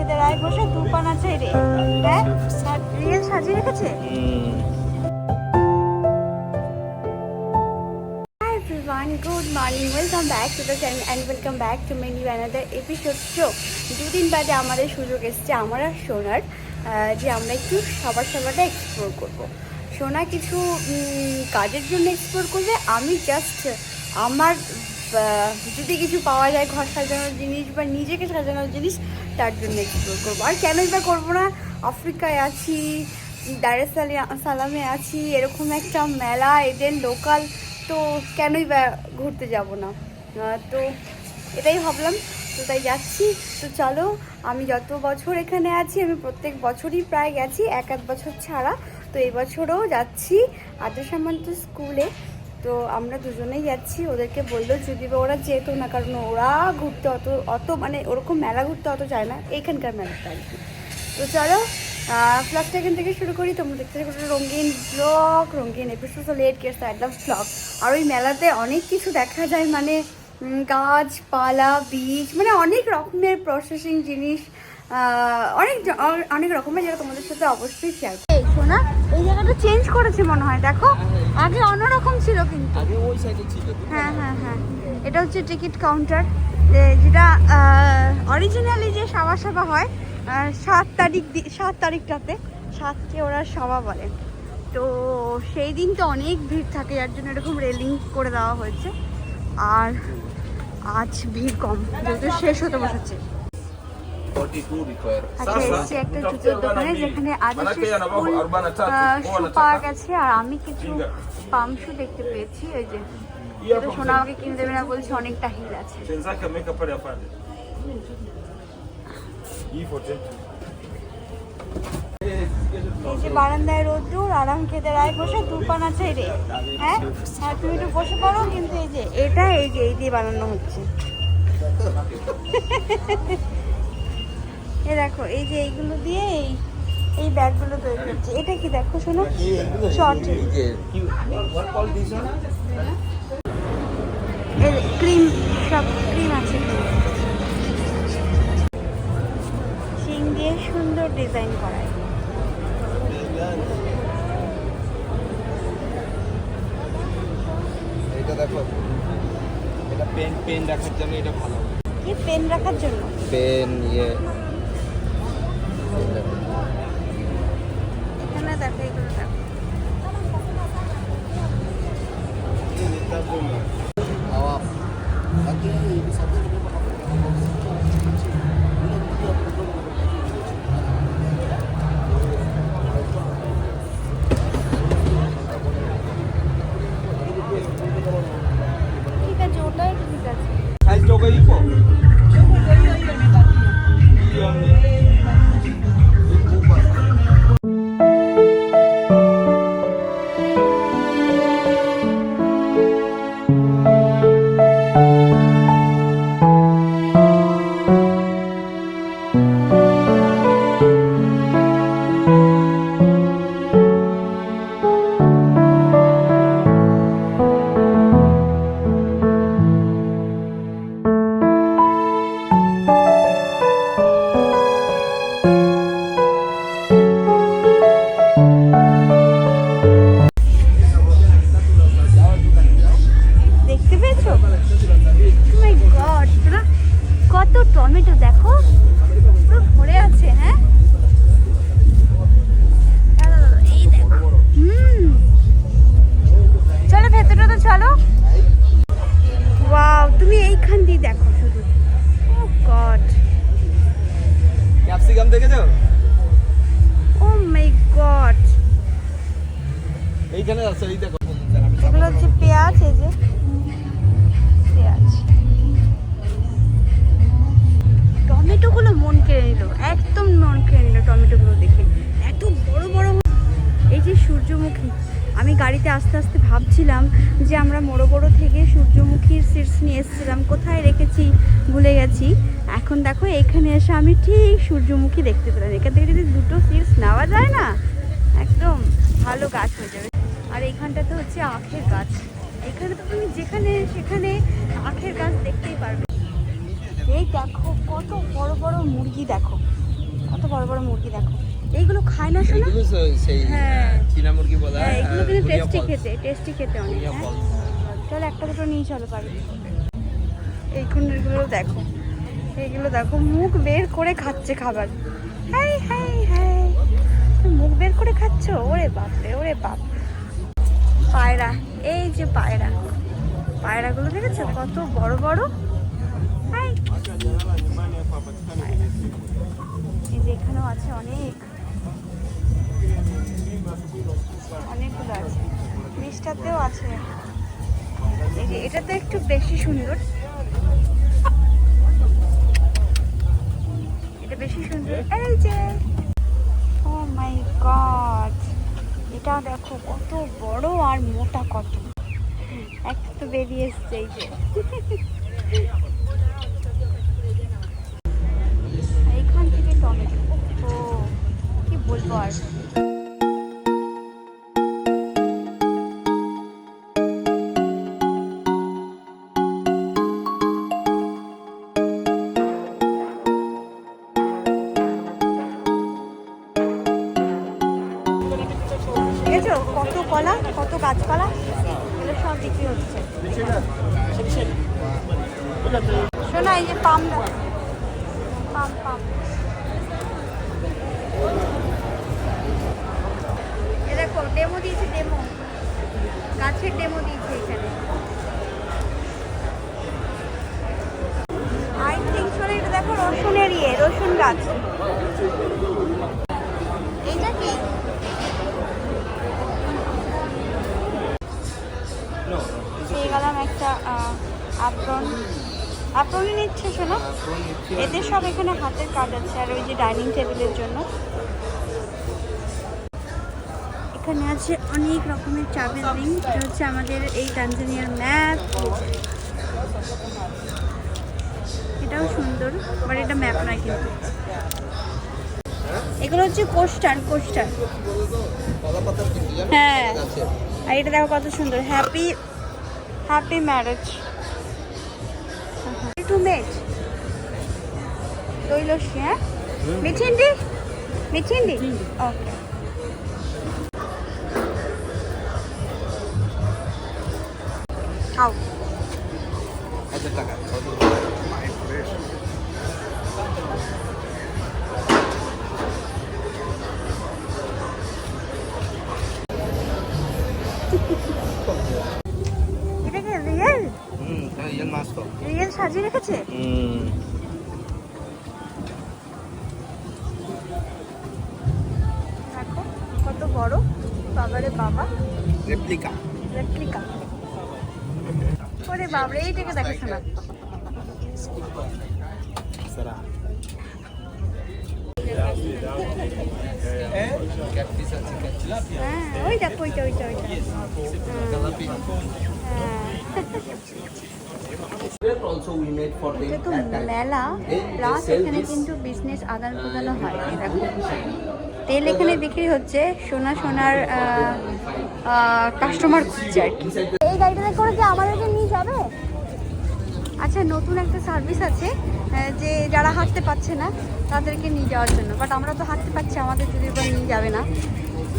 খেতে বসে দু পানা চাই রে। হ্যাঁ রিয়েল সাজিয়ে রেখেছে? Good morning. Welcome back to the channel and welcome back to my new another episode দুদিন বাদে আমাদের সুযোগ এসছে, আমার আর সোনার যে আমরা একটু সবার সবারটা এক্সপ্লোর করব। সোনা কিছু কাজের জন্য এক্সপ্লোর করবে, আমি জাস্ট আমার যদি কিছু পাওয়া যায় ঘর সাজানোর জিনিস বা নিজেকে সাজানোর জিনিস, তার জন্য এক্সপ্লোর করব। আর কেনই বা করব না? আফ্রিকায় আছি দারে সালামে আছি, এরকম একটা মেলা, এদের লোকাল তো কেনই বা ঘুরতে যাব না? তো এটাই ভাবলাম, তো তাই যাচ্ছি। তো চলো, আমি যত বছর এখানে আছি, আমি প্রত্যেক বছরই প্রায় গেছি, এক আধ বছর ছাড়া। তো এবছরও যাচ্ছি আদ্র সামন্ত স্কুলে। তো আমরা দুজনেই যাচ্ছি। ওদেরকে বলল, যদি বা ওরা যেত না, কারণ ওরা ঘুরতে অত অত মানে ওরকম মেলা ঘুরতে অত যায় না, এইখানকার মেলাটা আর কি। তো চলো ব্লগটা এখান থেকে শুরু করি। তোমরা দেখতে থাকো রঙিন ব্লগ রঙিন এপিসোড লেট কেসটা একদম ব্লগ আর ওই মেলাতে অনেক কিছু দেখা যায় মানে গাছপালা বীজ মানে অনেক রকমের প্রসেসিং জিনিস অনেক অনেক রকমের যেটা তোমাদের সাথে অবশ্যই শেয়ার এই জায়গাটা চেঞ্জ করেছে মনে হয় দেখো। আগে অন্যরকম ছিল কিন্তু। আগে ওই সাইডে ছিল। হ্যাঁ হ্যাঁ হ্যাঁ। এটা হচ্ছে টিকিট কাউন্টার যেটা অরিজিনালি যে সাবা সাবা হয় সাত তারিখ সাত তারিখটাতে সাতকে ওরা সভা বলে। তো সেই দিন তো অনেক ভিড় থাকে যার জন্য এরকম রেলিং করে দেওয়া হয়েছে। আর আজ ভিড় কম যেহেতু শেষ হতে বসেছে। আর আমি কিছু. দেখতে পেয়েছি ওই যে সোনা আমাকে কিনে দেবে না বলছে অনেকটা হিল আছে। 10. এই যে বারান্দায় রোদ্দুর আরাম খেতে রায় বসে দুপানা চাই রে হ্যাঁ? হ্যাঁ তুমি একটু বসে পড়ো কিন্তু এই যে এটা এই যে এই দিয়ে বানানো হচ্ছে। এ দেখো এই যে এইগুলো দিয়ে এই এই ব্যাগগুলো তৈরি হচ্ছে। এটা কি দেখো শোনো? শর্ট ক্রিম সব ক্রিম আছে। শিং দিয়ে সুন্দর ডিজাইন করা। এটা দেখো এটা পেন পেন রাখার জন্য এটা ভালো। কি পেন রাখার জন্য? পেন ইয়ে। に。এগুলো হচ্ছে পেঁয়াজ এই যে। পেঁয়াজ। টমেটোগুলো মন কেড়ে নিল একদম মন কেড়ে নিল টমেটোগুলো দেখে। এত বড় বড় এই যে সূর্যমুখী আমি গাড়িতে আস্তে আস্তে ভাবছিলাম যে আমরা বড় বড় থেকে সূর্যমুখীর সিডস নিয়ে এসেছিলাম কোথায় রেখেছি ভুলে গেছি। এখন দেখো এখানে এসে আমি ঠিক সূর্যমুখী দেখতে পেলাম। এখান থেকে যদি দুটো সিডস নেওয়া যায় না একদম ভালো গাছ হয়ে যাবে। আর এইখানটাতে হচ্ছে আখের গাছ। এখানে তো তুমি যেখানে সেখানে আখের গাছ দেখতেই পারবে। এই দেখো কত বড় বড় মুরগি দেখো। কত বড় বড় মুরগি দেখো। এইগুলো খায় না শোনা সেই হ্যাঁ। চীনা মুরগি বলা হ্যাঁ হয় এগুলো কিন্তু টেস্টি খেতে টেস্টি খেতে অনেক হ্যাঁ। চলো একটা দুটো নিয়ে চলো পারি এই কুন্ডলগুলো দেখো। এইগুলো দেখো মুখ বের করে খাচ্ছে খাবার। Hi hi hi. মুখ বের করে খাচ্ছ? ওরে বাপ রে ওরে বাপ। পায়রা, এই যে পায়রা। পায়রাগুলো দেখেছ? কত বড় বড়? এই যে এখানেও আছে অনেক। অনেকগুলো আছে। মিষ্টাতেও আছে। এটা তো একটু বেশি সুন্দর। এটা বেশি সুন্দর। এই যে। ও মাই গড দেখো, কত বড় আর মোটা কত। একটা তো বেরিয়ে এসছে এই যে। এইখান থেকে টমেটো। ও কি বলব আর। এই যে পাম পাম পাম এ দেখো ডেমো দিয়েছে ডেমো গাছের ডেমো দিয়েছে এখানে। আই থিঙ্ক শোনা এটা দেখো রসুনের ইয়ে রসুন গাছ। এইটা কি? পেয়ে গেলাম একটা আপ্রন আপ্রনই নিচ্ছে, শোনা। এদের সব এখানে হাতের কাজ আছে, আর ওই যে ডাইনিং টেবিলের জন্য। এখানে আছে অনেক রকমের চাবের রিং। এটা হচ্ছে আমাদের এই তানজানিয়ার ম্যাপ। এটাও সুন্দর, বাট এটা ম্যাপ নয় কিন্তু। এগুলো হচ্ছে কোস্টার কোস্টার? হ্যাঁ। আর এটা দেখো কত সুন্দর। Happy happy marriage. To mate share. Mitindi? Mitindi? Okay. How? Okay খাও কত টাকা বাবা? রেপ্লিকা রেপ্লিকা ওরে বাবরে এইটাকে দেখো সারা ক্যাটফিশ হ্যাঁ ওই দেখো ওইটা ওইটা ওইটা হ্যাঁ। Time. মেলা প্লাস এখানে কিন্তু বিজনেস আদান প্রদানও হয় দেখো। তেল এখানে বিক্রি হচ্ছে সোনা সোনার কাস্টমার খুঁজছে আর কি। এই গাড়িটাতে করে কি আমাদেরকে নিয়ে যাবে? আচ্ছা নতুন একটা সার্ভিস আছে যে যারা হাঁটতে পারছে না তাদেরকে নিয়ে যাওয়ার জন্য। বাট আমরা তো হাঁটতে পারছি আমাদের যদি এবার নিয়ে যাবে না।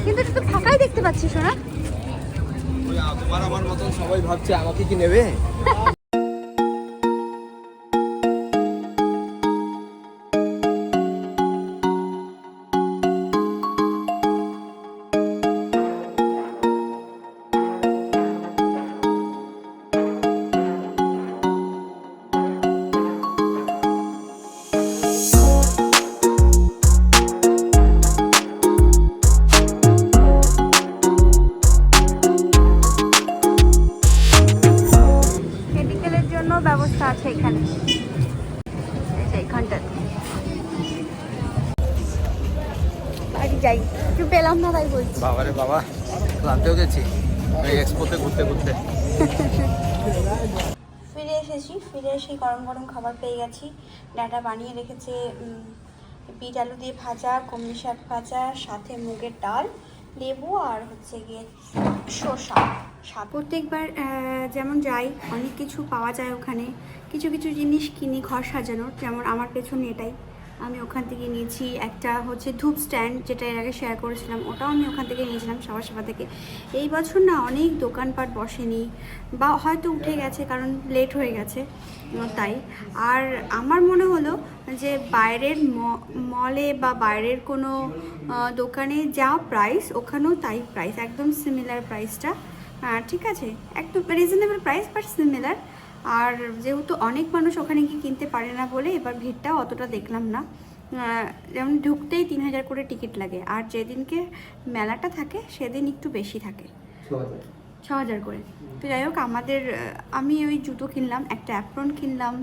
কিন্তু এটা তো ফাঁকাই দেখতে পাচ্ছি সোনা। তোমার আমার মতন সবাই ভাবছে আমাকে কি নেবে? ব্যবস্থা আছে এখানে? এই এখানটাতে বাড়ি যাই। একটু পেলাম না তাই বলছি। বাবারে বাবা ক্লান্তেও গেছি। এই এক্সপোতে ঘুরতে ঘুরতে। ফিরে এসেছি ফিরে এসে গরম গরম খাবার পেয়ে গেছি। ডাটা বানিয়ে রেখেছে বিট আলু দিয়ে ভাজা কমলি শাক ভাজা সাথে মুগের ডাল। লেবু আর হচ্ছে গিয়ে শসা। শাক প্রত্যেকবার যেমন যাই, অনেক কিছু পাওয়া যায় ওখানে। কিছু কিছু জিনিস কিনি, ঘর সাজানোর, যেমন আমার পেছনে এটাই। আমি ওখান থেকে নিয়েছি একটা হচ্ছে ধূপ স্ট্যান্ড যেটা এর আগে শেয়ার করেছিলাম, ওটাও আমি ওখান থেকে নিয়েছিলাম সবার সভা থেকে। এই বছর না অনেক দোকানপাট বসেনি, বা হয়তো উঠে গেছে কারণ লেট হয়ে গেছে তাই। আর আমার মনে হলো যে বাইরের মলে বা বাইরের কোনো দোকানে যা প্রাইস ওখানেও তাই প্রাইস একদম সিমিলার প্রাইসটা ঠিক আছে, একদম রিজনেবল প্রাইস বাট সিমিলার আর যেহেতু অনেক মানুষ ওখানে গিয়ে কিনতে পারে না বলে এবার ভিড়টাও অতটা দেখলাম না। যেমন ঢুকতেই তিন হাজার করে টিকিট লাগে। আর যেদিনকে মেলাটা থাকে সেদিন একটু বেশি থাকে। ছ হাজার করে। তো যাই হোক আমাদের আমি ওই জুতো কিনলাম একটা অ্যাপ্রন কিনলাম।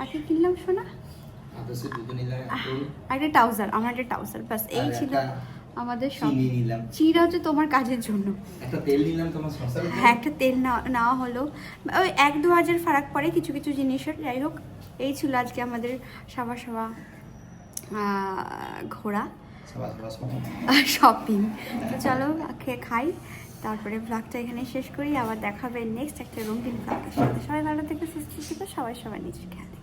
আর কি কিনলাম শোনা আর একটা ট্রাউজার আমার একটা ট্রাউজার বাস এই ছিল। আমাদের সব চিনি নিলাম। চিরা হচ্ছে তোমার কাজের জন্য। একটা তেল নিলাম তোমার হ্যাঁ একটা তেল নেওয়া হলো। ওই এক দু হাজার ফারাক পড়ে কিছু কিছু জিনিসের যাই হোক এই ছিল আজকে আমাদের সাবা সাবা ঘোরা। শপিং। তো চলো খেয়ে খাই। তারপরে ব্লগটা এখানে শেষ করি। আবার দেখাবে নেক্সট একটা রঙিন ব্লগের সাথে। সবাই ভালো থেকে সুস্থ থেকে। সবাই সবাই নিজের খেয়াল।